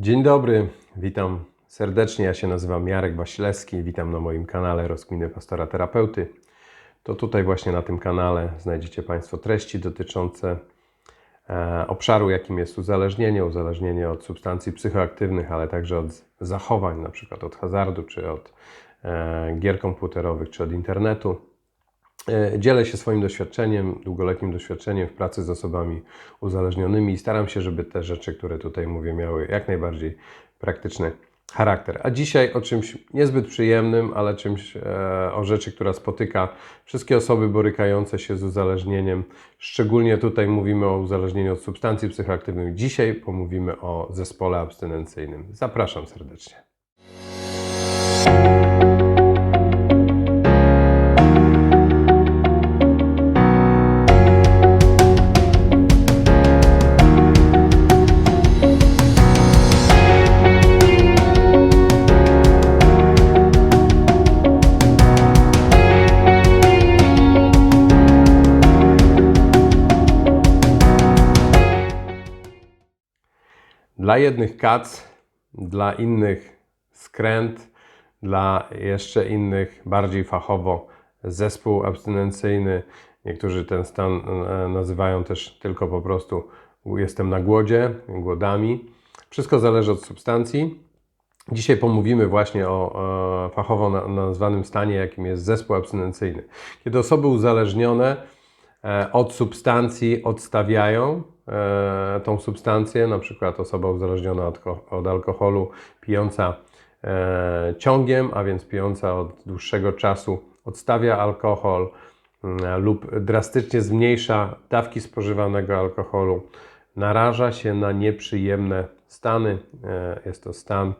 Dzień dobry, witam serdecznie. Ja się nazywam Jarek Wasilewski. Witam na moim kanale Rozkminy Pastora Terapeuty. To tutaj właśnie na tym kanale znajdziecie Państwo treści dotyczące e, obszaru, jakim jest uzależnienie, uzależnienie od substancji psychoaktywnych, ale także od zachowań, na przykład od hazardu, czy od e, gier komputerowych, czy od internetu. E, Dzielę się swoim doświadczeniem, długoletnim doświadczeniem w pracy z osobami uzależnionymi i staram się, żeby te rzeczy, które tutaj mówię, miały jak najbardziej praktyczny charakter. A dzisiaj o czymś niezbyt przyjemnym, ale czymś e, o rzeczy, która spotyka wszystkie osoby borykające się z uzależnieniem. Szczególnie tutaj mówimy o uzależnieniu od substancji psychoaktywnych. Dzisiaj pomówimy o zespole abstynencyjnym. Zapraszam serdecznie. Dla jednych kac, dla innych skręt, dla jeszcze innych bardziej fachowo zespół abstynencyjny. Niektórzy ten stan e, nazywają też tylko po prostu jestem na głodzie, głodami. Wszystko zależy od substancji. Dzisiaj pomówimy właśnie o e, fachowo na- nazwanym stanie, jakim jest zespół abstynencyjny. Kiedy osoby uzależnione od substancji odstawiają e, tą substancję, na przykład osoba uzależniona od, od alkoholu, pijąca e, ciągiem, a więc pijąca od dłuższego czasu, odstawia alkohol mm, lub drastycznie zmniejsza dawki spożywanego alkoholu, naraża się na nieprzyjemne stany. E, Jest to stan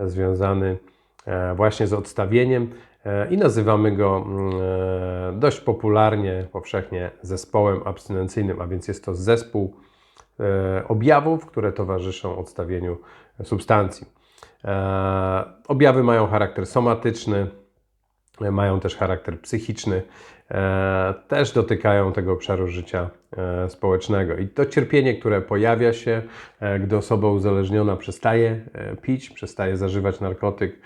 związany e, właśnie z odstawieniem e, i nazywamy go mm, e, dość popularnie, powszechnie zespołem abstynencyjnym, a więc jest to zespół e, objawów, które towarzyszą odstawieniu substancji. E, Objawy mają charakter somatyczny, e, mają też charakter psychiczny, e, też dotykają tego obszaru życia e, społecznego. I to cierpienie, które pojawia się, e, gdy osoba uzależniona przestaje e, pić, przestaje zażywać narkotyk,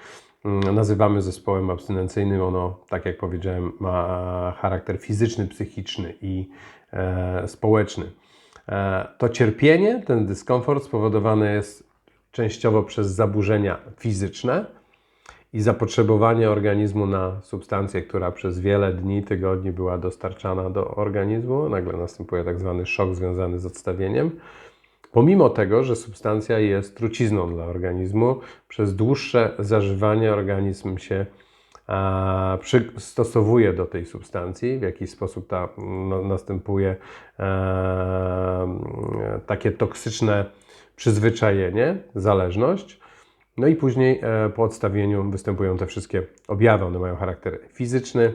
nazywamy zespołem abstynencyjnym. Ono, tak jak powiedziałem, ma charakter fizyczny, psychiczny i e, społeczny. E, To cierpienie, ten dyskomfort spowodowany jest częściowo przez zaburzenia fizyczne i zapotrzebowanie organizmu na substancję, która przez wiele dni, tygodni była dostarczana do organizmu. Nagle następuje tak zwany szok związany z odstawieniem. Pomimo tego, że substancja jest trucizną dla organizmu, przez dłuższe zażywanie organizm się a, przystosowuje do tej substancji, w jakiś sposób ta, no, następuje takie toksyczne przyzwyczajenie, zależność. No i później e, po odstawieniu występują te wszystkie objawy. One mają charakter fizyczny.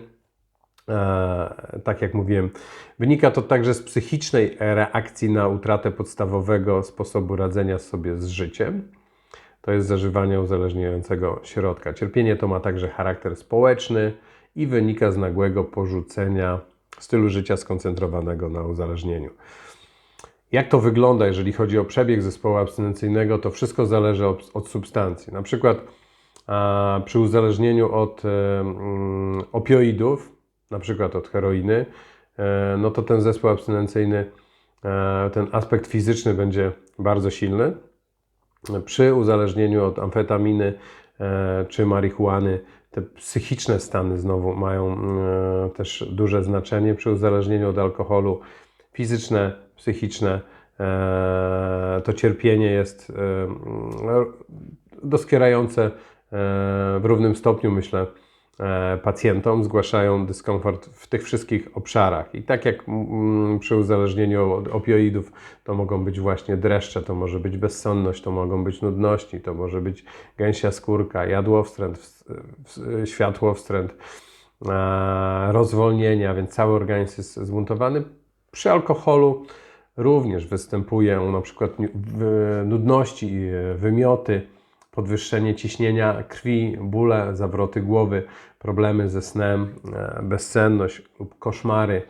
E, tak jak mówiłem, wynika to także z psychicznej reakcji na utratę podstawowego sposobu radzenia sobie z życiem. To jest zażywanie uzależniającego środka. Cierpienie to ma także charakter społeczny i wynika z nagłego porzucenia stylu życia skoncentrowanego na uzależnieniu. Jak to wygląda, jeżeli chodzi o przebieg zespołu abstynencyjnego, to wszystko zależy od, od substancji. Na przykład a, przy uzależnieniu od mm, opioidów, na przykład od heroiny, e, no to ten zespół abstynencyjny, e, ten aspekt fizyczny będzie bardzo silny. Przy uzależnieniu od amfetaminy e, czy marihuany, te psychiczne stany znowu mają też duże znaczenie. Przy uzależnieniu od alkoholu, fizyczne, psychiczne, to cierpienie jest no, doskwierające w równym stopniu, myślę, pacjentom, zgłaszają dyskomfort w tych wszystkich obszarach. I tak jak mm, przy uzależnieniu od opioidów, to mogą być właśnie dreszcze, to może być bezsenność, to mogą być nudności, to może być gęsia skórka, jadłowstręt, ws- ws- światłowstręt, e, rozwolnienia, więc cały organizm jest zbuntowany. Przy alkoholu również występują na przykład nudności, e, wymioty, podwyższenie ciśnienia krwi, bóle, zawroty głowy, problemy ze snem, e, bezsenność lub koszmary.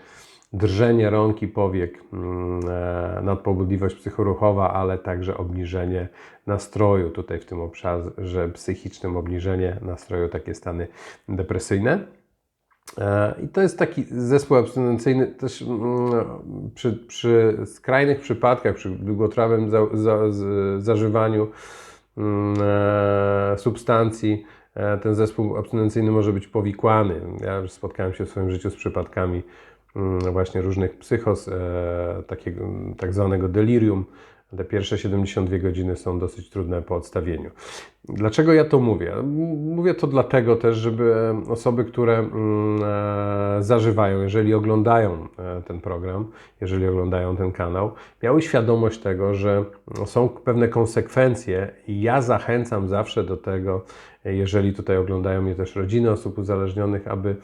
drżenie rąk i powiek, mm, e, nadpobudliwość psychoruchowa, ale także obniżenie nastroju. Tutaj w tym obszarze psychicznym obniżenie nastroju, takie stany depresyjne. E, I to jest taki zespół abstynencyjny też mm, przy, przy skrajnych przypadkach, przy długotrwałym za, za, zażywaniu substancji, e, ten zespół abstynencyjny może być powikłany. Ja już spotkałem się w swoim życiu z przypadkami mm, właśnie różnych psychos, e, takiego tak zwanego delirium. Te pierwsze 72 godziny są dosyć trudne po odstawieniu. Dlaczego ja to mówię? Mówię to dlatego też, żeby osoby, które mm, e, zażywają, jeżeli oglądają e, ten program, jeżeli oglądają ten kanał, miały świadomość tego, że są pewne konsekwencje i ja zachęcam zawsze do tego, jeżeli tutaj oglądają mnie też rodziny osób uzależnionych, aby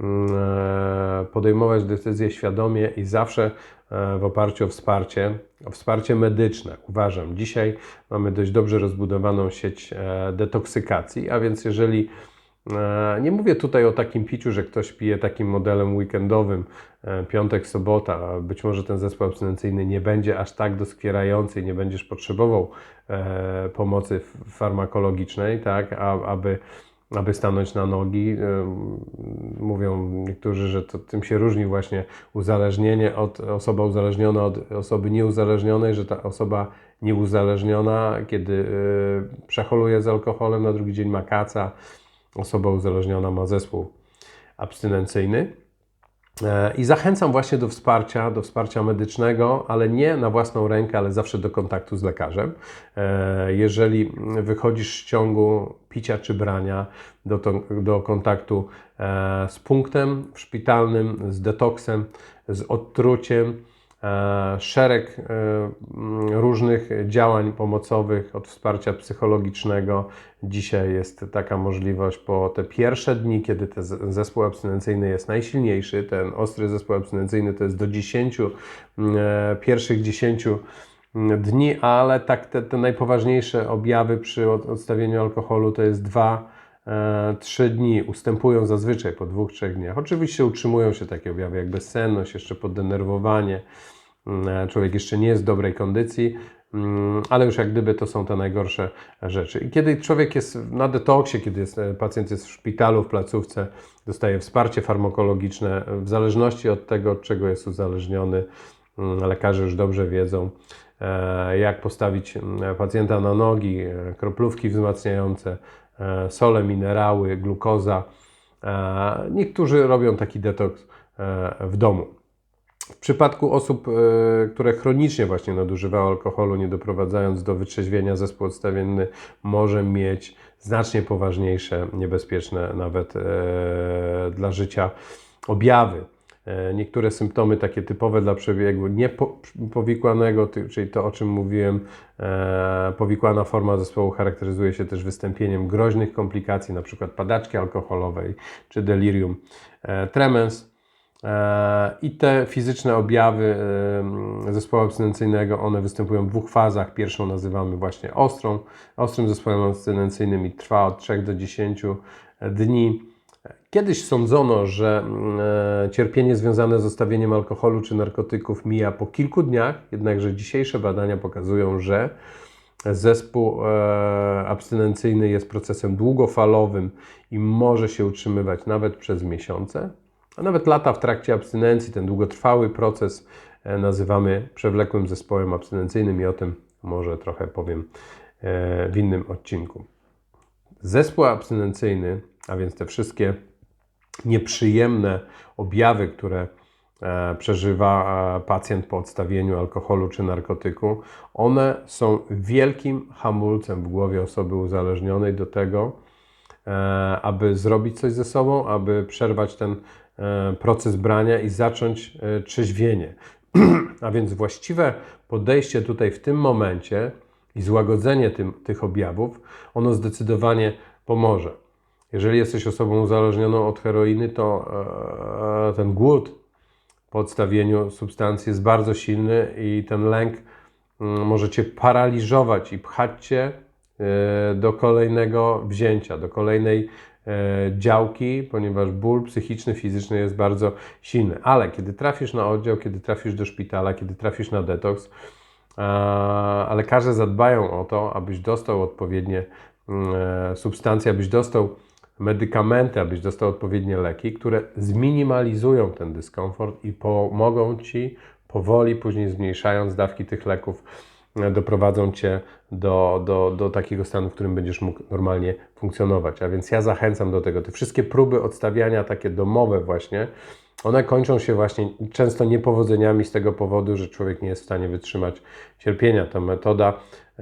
mm, e, podejmować decyzje świadomie i zawsze w oparciu o wsparcie, o wsparcie medyczne. Uważam, dzisiaj mamy dość dobrze rozbudowaną sieć e, detoksykacji, a więc jeżeli e, nie mówię tutaj o takim piciu, że ktoś pije takim modelem weekendowym, e, piątek, sobota. Być może ten zespół abstynencyjny nie będzie aż tak doskwierający i nie będziesz potrzebował e, pomocy farmakologicznej, tak, aby, aby stanąć na nogi. Mówią niektórzy, że to tym się różni właśnie uzależnienie od osoba uzależniona od osoby nieuzależnionej, że ta osoba nieuzależniona, kiedy y, przeholuje z alkoholem, na drugi dzień ma kaca, osoba uzależniona ma zespół abstynencyjny. E, I zachęcam właśnie do wsparcia, do wsparcia medycznego, ale nie na własną rękę, ale zawsze do kontaktu z lekarzem. E, Jeżeli wychodzisz z ciągu picia czy brania, do, to, do kontaktu e, z punktem szpitalnym, z detoksem, z odtruciem, E, szereg e, różnych działań pomocowych, od wsparcia psychologicznego. Dzisiaj jest taka możliwość po te pierwsze dni, kiedy ten zespół abstynencyjny jest najsilniejszy. Ten ostry zespół abstynencyjny to jest do 10, e, pierwszych 10 dni, ale tak te, te najpoważniejsze objawy przy odstawieniu alkoholu to jest dwa E, 3 dni, ustępują zazwyczaj po 2-3 dniach. Oczywiście utrzymują się takie objawy jak bezsenność, jeszcze poddenerwowanie, mm, e, człowiek jeszcze nie jest w dobrej kondycji, mm, ale już jak gdyby to są te najgorsze rzeczy. I kiedy człowiek jest na detoksie, kiedy jest, e, pacjent jest w szpitalu, w placówce, dostaje wsparcie farmakologiczne, w zależności od tego, od czego jest uzależniony, mm, lekarze już dobrze wiedzą, jak postawić pacjenta na nogi, kroplówki wzmacniające, sole, minerały, glukoza. E, Niektórzy robią taki detoks e, w domu. W przypadku osób, e, które chronicznie właśnie nadużywały alkoholu, nie doprowadzając do wytrzeźwienia, zespół odstawienny może mieć znacznie poważniejsze, niebezpieczne nawet e, dla życia objawy. E, Niektóre symptomy takie typowe dla przebiegu niepowikłanego, czyli to o czym mówiłem, e, powikłana forma zespołu charakteryzuje się też wystąpieniem groźnych komplikacji, np. padaczki alkoholowej czy delirium e, tremens. I te fizyczne objawy zespołu abstynencyjnego, one występują w dwóch fazach. Pierwszą nazywamy właśnie ostrą, ostrym zespołem abstynencyjnym i trwa od 3 do 10 dni. Kiedyś sądzono, że e, cierpienie związane z zostawieniem alkoholu czy narkotyków mija po kilku dniach, jednakże dzisiejsze badania pokazują, że zespół e, abstynencyjny jest procesem długofalowym i może się utrzymywać nawet przez miesiące, a nawet lata w trakcie abstynencji. Ten długotrwały proces e, nazywamy przewlekłym zespołem abstynencyjnym i o tym może trochę powiem w innym odcinku. Zespół abstynencyjny, a więc te wszystkie nieprzyjemne objawy, które e, przeżywa e, pacjent po odstawieniu alkoholu czy narkotyku, one są wielkim hamulcem w głowie osoby uzależnionej do tego, e, aby zrobić coś ze sobą, aby przerwać ten proces brania i zacząć trzeźwienie. A więc właściwe podejście tutaj w tym momencie i złagodzenie tym, tych objawów, ono zdecydowanie pomoże. Jeżeli jesteś osobą uzależnioną od heroiny, to e, ten głód po odstawieniu substancji jest bardzo silny i ten lęk mm, może cię paraliżować i pchać cię e, do kolejnego wzięcia, do kolejnej działki, ponieważ ból psychiczny, fizyczny jest bardzo silny. Ale kiedy trafisz na oddział, kiedy trafisz do szpitala, kiedy trafisz na detoks, a lekarze zadbają o to, abyś dostał odpowiednie mm, e, substancje, abyś dostał medykamenty, abyś dostał odpowiednie leki, które zminimalizują ten dyskomfort i pomogą ci powoli, później zmniejszając dawki tych leków, e, doprowadzą cię do, do, do takiego stanu, w którym będziesz mógł normalnie funkcjonować. A więc ja zachęcam do tego. Te wszystkie próby odstawiania, takie domowe, właśnie, one kończą się właśnie często niepowodzeniami z tego powodu, że człowiek nie jest w stanie wytrzymać cierpienia. Ta metoda,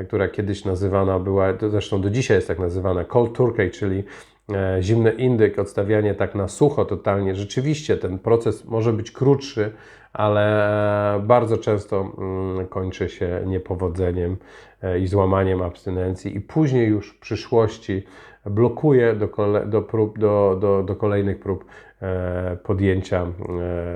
która kiedyś nazywana była, zresztą do dzisiaj jest tak nazywana cold turkey, czyli zimny indyk, odstawianie tak na sucho totalnie. Rzeczywiście ten proces może być krótszy, ale e, bardzo często mm, kończy się niepowodzeniem i złamaniem abstynencji i później już w przyszłości blokuje do, kole, do, prób, do, do, do kolejnych prób e, podjęcia,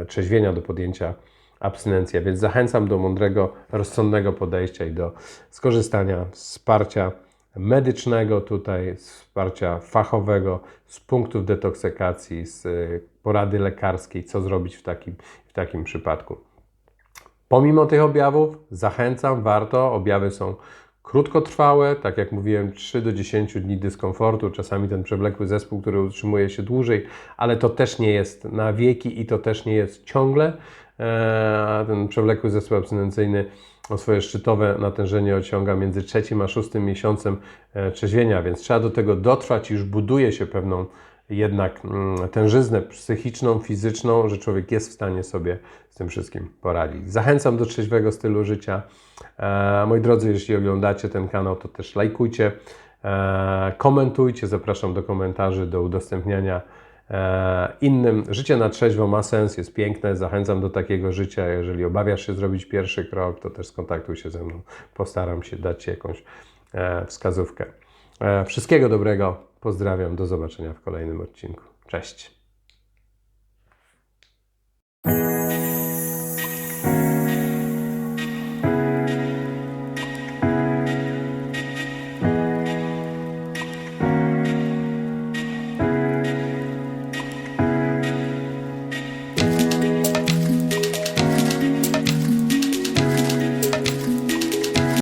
e, trzeźwienia, do podjęcia abstynencji. A Więc zachęcam do mądrego, rozsądnego podejścia i do skorzystania z wsparcia medycznego tutaj, wsparcia fachowego, z punktów detoksykacji, z e, porady lekarskiej, co zrobić w takim, w takim przypadku. Pomimo tych objawów, zachęcam, warto. Objawy są krótkotrwałe, tak jak mówiłem, 3 do 10 dni dyskomfortu, czasami ten przewlekły zespół, który utrzymuje się dłużej, ale to też nie jest na wieki i to też nie jest ciągle. Eee, ten przewlekły zespół abstynencyjny o swoje szczytowe natężenie osiąga między trzecim a szóstym miesiącem e, trzeźwienia, więc trzeba do tego dotrwać, już buduje się pewną jednak mm, tężyznę psychiczną, fizyczną, że człowiek jest w stanie sobie z tym wszystkim poradzić. Zachęcam do trzeźwego stylu życia. E, moi drodzy, jeśli oglądacie ten kanał, to też lajkujcie, e, komentujcie, zapraszam do komentarzy, do udostępniania e, E, innym. Życie na trzeźwo ma sens, jest piękne, zachęcam do takiego życia. Jeżeli obawiasz się zrobić pierwszy krok, to też skontaktuj się ze mną. Postaram się dać Ci jakąś e, wskazówkę. E, wszystkiego dobrego, pozdrawiam, do zobaczenia w kolejnym odcinku. Cześć.